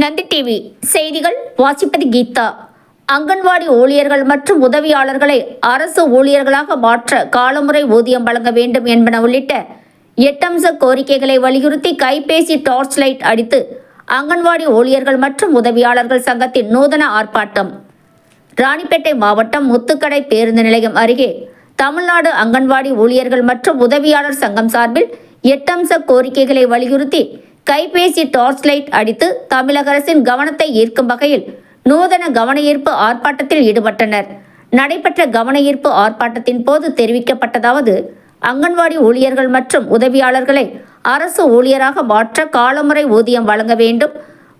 Nandi TV செய்திகள் வாசிப்பது கீதா. அங்கன்வாடி ஊழியர்கள் மற்றும் உதவியாளர்களை அரசு ஊழியர்களாக மாற்ற காலமுறை ஊதியம் வழங்க வேண்டும் என்பன உள்ளிட்ட எட்டம்ச கோரிக்கைகளை வலியுறுத்தி கைபேசி டார்ச் லைட் அடித்து அங்கன்வாடி ஊழியர்கள் மற்றும் உதவியாளர்கள் சங்கத்தின் நூதன ஆர்ப்பாட்டம். ராணிப்பேட்டை மாவட்டம் முத்துக்கடை பேருந்து நிலையம் அருகே தமிழ்நாடு அங்கன்வாடி ஊழியர்கள் மற்றும் உதவியாளர் சங்கம் சார்பில் எட்டம்ச கோரிக்கைகளை வலியுறுத்தி கைபேசி டார்ச் லைட் அடித்து தமிழக அரசின் கவனத்தை ஈர்க்கும் வகையில் நூதன கவனஈர்ப்பு ஆர்ப்பாட்டத்தில் ஈடுபட்டனர். நடைபெற்ற கவனஈர்ப்பு ஆர்ப்பாட்டத்தின் போது தெரிவிக்கப்பட்டதாவது அங்கன்வாடி ஊழியர்கள் மற்றும் உதவியாளர்களை அரசு ஊழியராக மாற்ற காலமுறை ஊதியம் வழங்க வேண்டும்.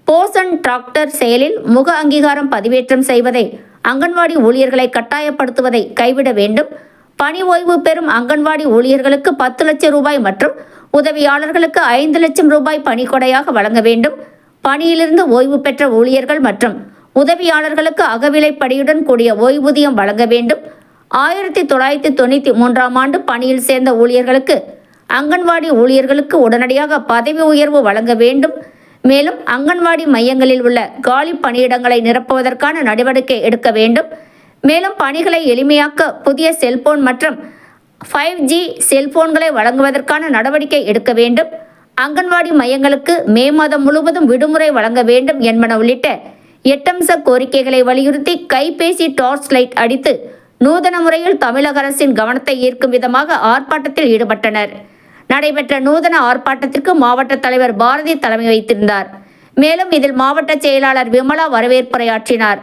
போசன் டிராக்டர் செயலில் முக அங்கீகாரம் பதிவேற்றம் செய்வதை அங்கன்வாடி ஊழியர்களை கட்டாயப்படுத்துவதை கைவிட வேண்டும். பணி ஓய்வு பெறும் அங்கன்வாடி ஊழியர்களுக்கு பத்து லட்சம் ரூபாய் மற்றும் உதவியாளர்களுக்கு ஐந்து லட்சம் ரூபாய் பணிக்கொடையாக வழங்க வேண்டும். பணியிலிருந்து ஓய்வு பெற்ற ஊழியர்கள் மற்றும் உதவியாளர்களுக்கு அகவிலைப்படியுடன் கூடிய ஓய்வூதியம் வழங்க வேண்டும். ஆயிரத்தி தொள்ளாயிரத்தி தொண்ணூற்றி மூன்றாம் ஆண்டு பணியில் சேர்ந்த ஊழியர்களுக்கு அங்கன்வாடி ஊழியர்களுக்கு உடனடியாக பதவி உயர்வு வழங்க வேண்டும். மேலும் அங்கன்வாடி மையங்களில் உள்ள காலி பணியிடங்களை நிரப்புவதற்கான நடவடிக்கை எடுக்க வேண்டும். மேலும் பணிகளை எளிமையாக்க புதிய செல்போன் மற்றும் ஃபைவ் ஜி செல்போன்களை வழங்குவதற்கான நடவடிக்கை எடுக்க வேண்டும். அங்கன்வாடி மையங்களுக்கு மே மாதம் முழுவதும் விடுமுறை வழங்க வேண்டும் என்பன உள்ளிட்ட எட்டம்ச கோரிக்கைகளை வலியுறுத்தி கைபேசி டார்ச் லைட் அடித்து நூதன முறையில் தமிழக அரசின் கவனத்தை ஈர்க்கும் விதமாக ஆர்ப்பாட்டத்தில் ஈடுபட்டனர். நடைபெற்ற நூதன ஆர்ப்பாட்டத்திற்கு மாவட்ட தலைவர் பாரதி தலைமை வைத்திருந்தார். மேலும் இதில் மாவட்ட செயலாளர் விமலா வரவேற்புரையாற்றினார்.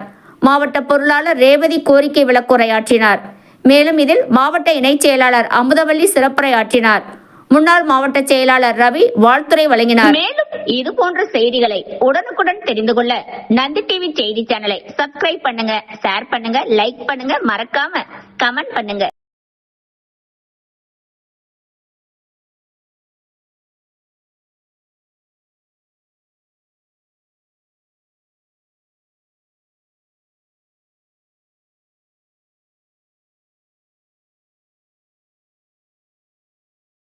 மாவட்ட பொருளாளர் ரேவதி கோரிக்கை விளக்குரையாற்றினார். மேலும் இதில் மாவட்ட இணைச் செயலாளர் அமுதவல்லி சிறப்புரையாற்றினார். முன்னாள் மாவட்ட செயலாளர் ரவி வாழ்த்துரை வழங்கினார். மேலும் இது போன்ற செய்திகளை உடனுக்குடன் தெரிந்து கொள்ள நந்தி டிவி செய்தி சேனலை சப்ஸ்கிரைப் பண்ணுங்க ஷேர் பண்ணுங்க லைக் பண்ணுங்க மறக்காம கமெண்ட் பண்ணுங்க.